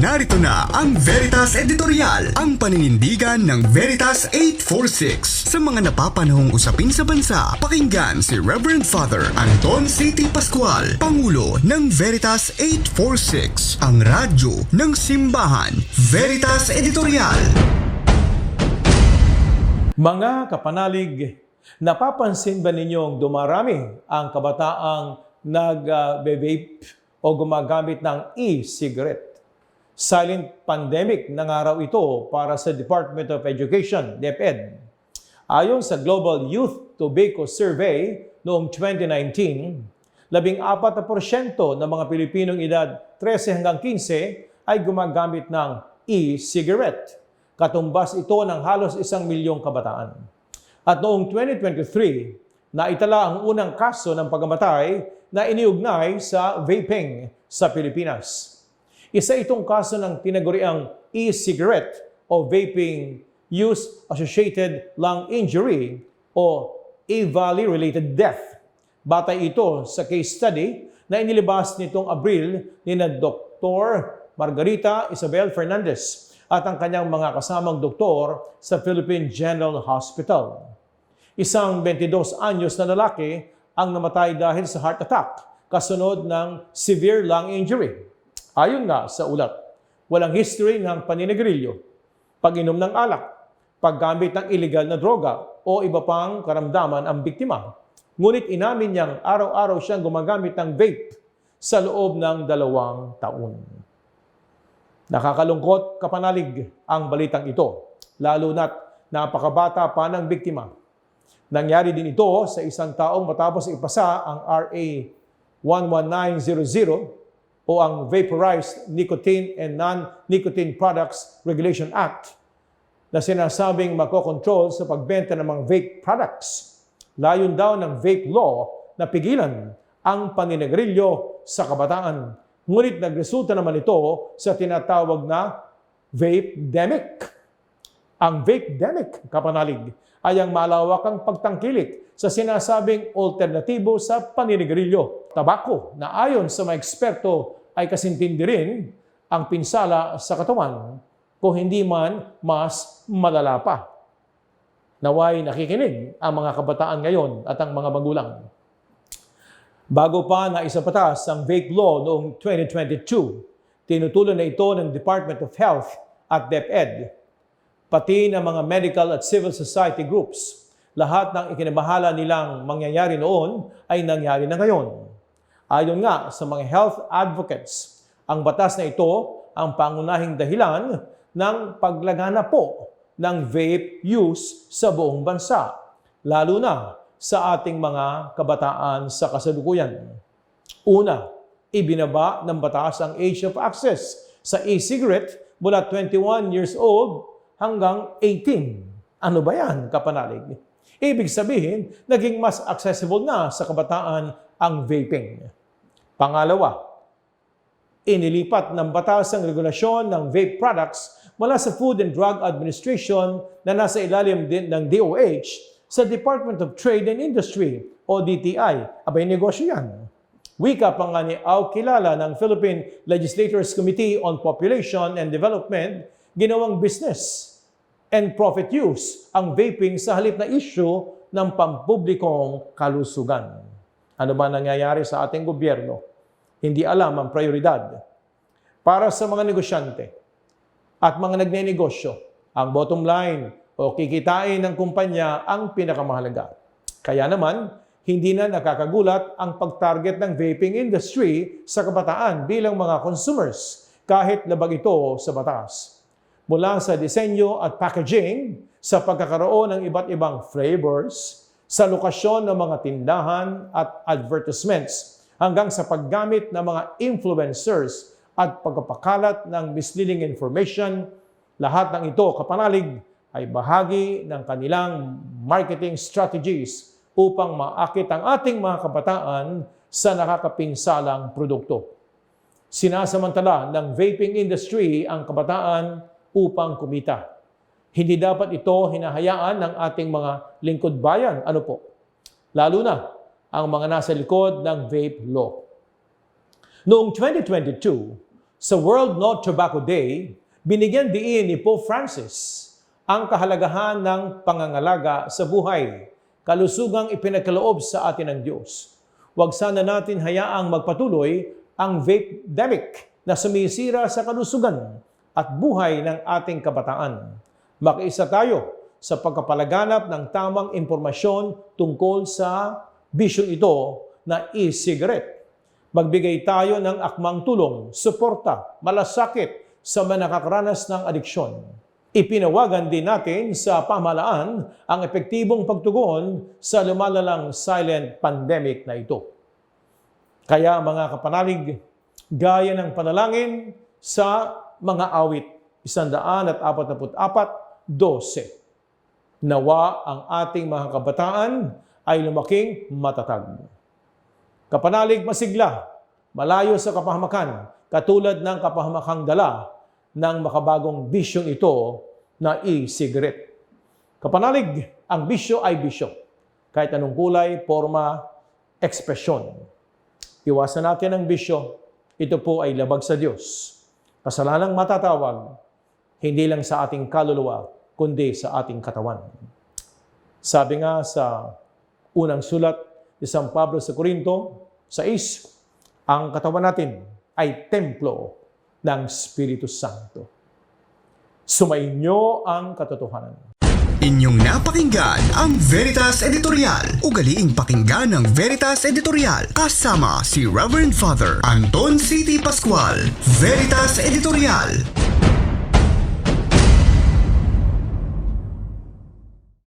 Narito na ang Veritas Editorial, ang paninindigan ng Veritas 846. Sa mga napapanahong usapin sa bansa, pakinggan si Reverend Father Anton C.T. Pascual, Pangulo ng Veritas 846, ang radyo ng simbahan. Veritas Editorial. Mga kapanalig, napapansin ba ninyong dumarami ang kabataang nag-vape o gumagamit ng e-cigarette? Silent pandemic ng araw ito para sa Department of Education, DepEd. Ayon sa Global Youth Tobacco Survey noong 2019, 14% ng mga Pilipinong edad 13 hanggang 15 ay gumagamit ng e-cigarette. Katumbas ito ng halos isang milyong kabataan. At noong 2023, naitala ang unang kaso ng pagkamatay na iniugnay sa vaping sa Pilipinas. Isa itong kaso ng tinaguriang e-cigarette o vaping use associated lung injury o EVALI-related death. Batay ito sa case study na inilabas nitong Abril ni na Dr. Margarita Isabel Fernandez at ang kanyang mga kasamang doktor sa Philippine General Hospital. Isang 22 anyos na lalaki ang namatay dahil sa heart attack kasunod ng severe lung injury. Ayon nga sa ulat, walang history ng paninigrilyo, pag-inom ng alak, paggamit ng illegal na droga o iba pang karamdaman ang biktima. Ngunit inamin niyang araw-araw siyang gumagamit ng vape sa loob ng dalawang taon. Nakakalungkot kapanalig ang balitang ito, lalo na't napakabata pa ng biktima. Nangyari din ito sa isang taong matapos ipasa ang RA 11900 o ang Vaporized Nicotine and Non-Nicotine Products Regulation Act na sinasabing makokontrol sa pagbenta ng mga vape products. Layon daw ng vape law na pigilan ang paninegrilyo sa kabataan. Ngunit nagresulta naman ito sa tinatawag na vape-demic. Ang vape-demic, kapanalig, ay ang malawakang pagtangkilik sa sinasabing alternatibo sa paninigrilyo. Tabako na ayon sa mga eksperto ay kasintindi rin ang pinsala sa katawan kung hindi man mas malala pa. Naway nakikinig ang mga kabataan ngayon at ang mga magulang. Bago pa na isapatas ang vape law noong 2022, tinutulan na ito ng Department of Health at DepEd pati ng mga medical at civil society groups. Lahat ng ikinabahala nilang mangyayari noon ay nangyari na ngayon. Ayon nga sa mga health advocates, ang batas na ito ang pangunahing dahilan ng paglagana po ng vape use sa buong bansa, lalo na sa ating mga kabataan sa kasalukuyan. Una, ibinaba ng batas ang age of access sa e-cigarette mula 21 years old hanggang 18. Ano ba yan, kapanalig? Ibig sabihin, naging mas accessible na sa kabataan ang vaping. Pangalawa, inilipat ng batas ang regulasyon ng vape products mula sa Food and Drug Administration na nasa ilalim din ng DOH sa Department of Trade and Industry o DTI. Abay, negosyo yan. Wika pa nga ni Au Kilala ng Philippine Legislators Committee on Population and Development, ginawang business and profit use ang vaping sa halip na issue ng pampublikong kalusugan. Ano ba nangyayari sa ating gobyerno? Hindi alam ang prioridad. Para sa mga negosyante at mga nagnenegosyo, ang bottom line o kikitain ng kumpanya ang pinakamahalaga. Kaya naman, hindi na nakakagulat ang pag-target ng vaping industry sa kabataan bilang mga consumers kahit labag ito sa batas mula sa disenyo at packaging, sa pagkakaroon ng iba't ibang flavors, sa lokasyon ng mga tindahan at advertisements, hanggang sa paggamit ng mga influencers at pagpapakalat ng misleading information, lahat ng ito, kapanalig, ay bahagi ng kanilang marketing strategies upang maakit ang ating mga kabataan sa nakakapinsalang produkto. Sinasamantala ng vaping industry ang kabataan upang kumita. Hindi dapat ito hinahayaan ng ating mga lingkod bayan. Ano po? Lalo na ang mga nasa likod ng vape law. Noong 2022, Sa World No Tobacco Day, binigyan diin ni Pope Francis ang kahalagahan ng pangangalaga sa buhay, kalusugang ipinagkaloob sa atin ng Diyos. Huwag sana natin hayaang magpatuloy ang vape-demic na sumisira sa kalusugan at buhay ng ating kabataan. Makiisa tayo sa pagkapalaganap ng tamang impormasyon tungkol sa bisyong ito na e-cigarette. Magbigay tayo ng akmang tulong, suporta, malasakit sa mga nakakaranas ng adiksyon. Ipinawagan din natin sa pamahalaan ang epektibong pagtugon sa lumalalang silent pandemic na ito. Kaya mga kapanalig, gaya ng panalangin sa mga awit, 144, 12. Nawa ang ating mga kabataan ay lumaking matatag. Kapanalig masigla, malayo sa kapahamakan, katulad ng kapahamakang dala ng makabagong bisyong ito na e-cigarette. Kapanalig, ang bisyo ay bisyo. Kahit anong kulay, forma, ekspresyon. Iwasan natin ang bisyo. Ito po ay labag sa Diyos. Kasalanang matatawag, hindi lang sa ating kaluluwa, kundi sa ating katawan. Sabi nga sa unang sulat ni San Pablo sa Korinto, sa is, ang katawan natin ay templo ng Espiritu Santo. Sumainyo ang katotohanan. Inyong napakinggan ang Veritas Editorial. Ugaliing pakinggan ng Veritas Editorial kasama si Reverend Father Anton C.T. Pascual. Veritas Editorial.